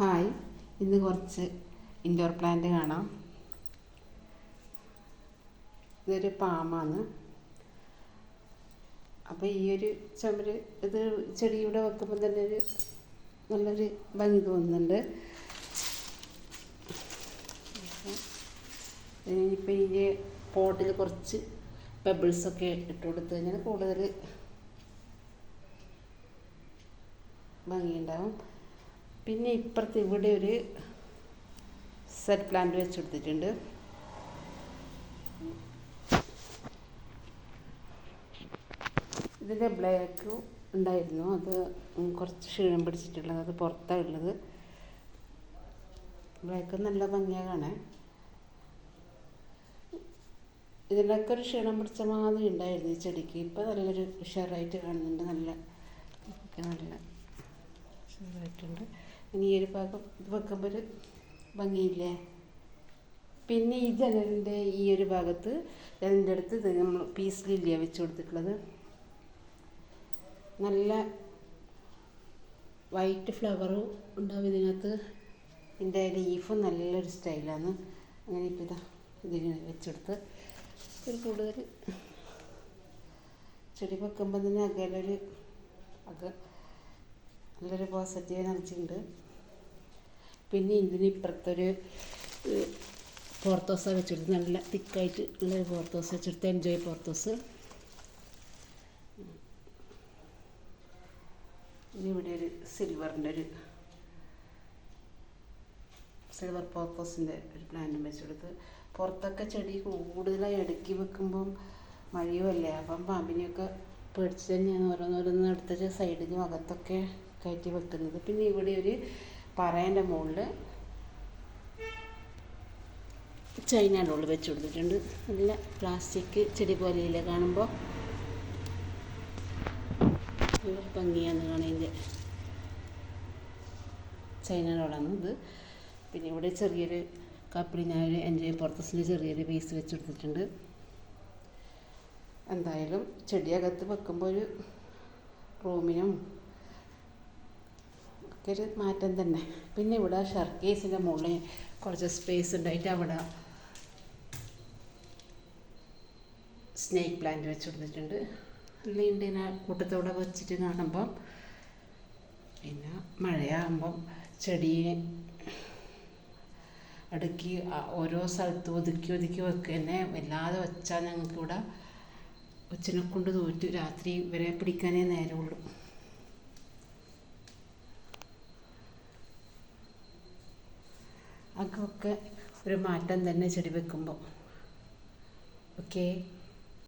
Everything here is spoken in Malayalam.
ഹായ്. ഇന്ന് കുറച്ച് ഇൻഡോർ പ്ലാന്റ് കാണാം. ഇതൊരു പാമാണ്. അപ്പോൾ ഈ ഒരു ചുമര് ഇത് ചെടി ഇവിടെ വെക്കുമ്പോൾ തന്നെ ഒരു നല്ലൊരു ഭംഗി തോന്നുന്നുണ്ട്. ഇനിയിപ്പോൾ ഈ പോട്ടിൽ കുറച്ച് പെബിൾസൊക്കെ ഇട്ട് കൊടുത്തു കഴിഞ്ഞാൽ കൂടുതൽ ഭംഗിയുണ്ടാവും. പിന്നെ ഇപ്പുറത്ത് ഇവിടെ ഒരു സെറ്റ് പ്ലാന്റ് വെച്ചെടുത്തിട്ടുണ്ട്. ഇതിന്റെ ബ്ലാക്ക് ഉണ്ടായിരുന്നു. അത് കുറച്ച് ക്ഷീണം പിടിച്ചിട്ടുള്ളത്. അത് പുറത്താണ് ഉള്ളത്. ബ്ലാക്ക് നല്ല ഭംഗിയാണ് കാണാൻ ഇതിനൊക്കെ ഒരു ക്ഷീണം പിടിച്ച മാതിരി ഉണ്ടായിരുന്നു ഈ ചെടിക്ക്. ഇപ്പോൾ നല്ലൊരു ഉഷാറായിട്ട് കാണുന്നുണ്ട്. നല്ല നല്ല ഉഷാറായിട്ടുണ്ട്. ഇനി ഈ ഒരു ഭാഗം ഇത് വെക്കുമ്പോൾ ഒരു ഭംഗിയില്ലേ? പിന്നെ ഈ ജനലിന്റെ ഈ ഒരു ഭാഗത്ത് ജനലിന്റെ അടുത്ത് നമ്മൾ പീസ് ലില്ലിയ വെച്ച് കൊടുത്തിട്ടുള്ളത്? നല്ല വൈറ്റ് ഫ്ലവറും ഉണ്ടാവും ഇതിനകത്ത്. ഇതിന്റെ ലീഫും നല്ലൊരു സ്റ്റൈലാണ് അങ്ങനെ ഇപ്പോൾ ഇതാ ഇതിന് വെച്ചെടുത്ത് ഒരു കൂടുതൽ ചെടി വെക്കുമ്പോൾ തന്നെ അകലൊരു അക നല്ലൊരു പോസിറ്റീവ് എനർജി ഉണ്ട്. പിന്നെ ഇതിന് ഇപ്പുറത്തൊരു പോർത്തോസ വെച്ചെടുത്ത് നല്ല തിക്കായിട്ട് നല്ലൊരു പോർത്തോസ് വെച്ചെടുത്ത് എൻജോയ് പോർത്തോസ് ഇനി ഇവിടെ ഒരു സിൽവറിന്റെ ഒരു സിൽവർ പോർത്തോസിന്റെ ഒരു പ്ലാന്റും വെച്ചെടുത്ത് പുറത്തൊക്കെ ചെടി കൂടുതലായി അടുക്കി വെക്കുമ്പം മഴയുമല്ലേ? അപ്പം പാമ്പിനെയൊക്കെ പേടിച്ച് തന്നെയാണ് ഓരോന്നോരോന്ന് എടുത്തിട്ട് സൈഡിലും അകത്തൊക്കെ കയറ്റി വെക്കുന്നത്. പിന്നെ ഇവിടെ ഒരു പറേന്റെ മുകളിൽ ചൈന ഡോൾ വെച്ച് കൊടുത്തിട്ടുണ്ട്. നല്ല പ്ലാസ്റ്റിക് ചെടി പോലെ പോലെയില്ല കാണുമ്പോൾ നല്ല ഭംഗിയാണ് കാണാൻ ചൈന ഡോളാണ് ഇത്. പിന്നെ ഇവിടെ ചെറിയൊരു കപ്പിളി ഞാൻ എന്റെ പുറത്തസിന്റെ ചെറിയൊരു പീസ് വെച്ച് കൊടുത്തിട്ടുണ്ട്. എന്തായാലും ചെടിയകത്ത് വെക്കുമ്പോൾ ഒരു റൂമിനും ഒരു മാറ്റം തന്നെ. പിന്നെ ഇവിടെ ഷർക്കേസിന്റെ മുകളിൽ കുറച്ച് സ്പേസ് ഉണ്ടായിട്ട് അവിടെ സ്നേക്ക് പ്ലാന്റ് വെച്ച് കൊടുത്തിട്ടുണ്ട്. ഇതിനെ കൂട്ടത്തോടെ വെച്ചിട്ട് കാണുമ്പം പിന്നെ മഴയാകുമ്പം ചെടിയെ അടുക്കി ഓരോ സ്ഥലത്ത് ഒതുക്കി ഒതുക്കി വെക്കുക തന്നെ. വല്ലാതെ വെച്ചാൽ ഞങ്ങൾക്കിവിടെ ഉച്ചനെ കൊണ്ട് തോറ്റു രാത്രി ഇവരെ പിടിക്കാനേ നേരമുള്ളൂ. അതൊക്കെ ഒരു മാറ്റം തന്നെ ചെടി വെക്കുമ്പോൾ ഓക്കേ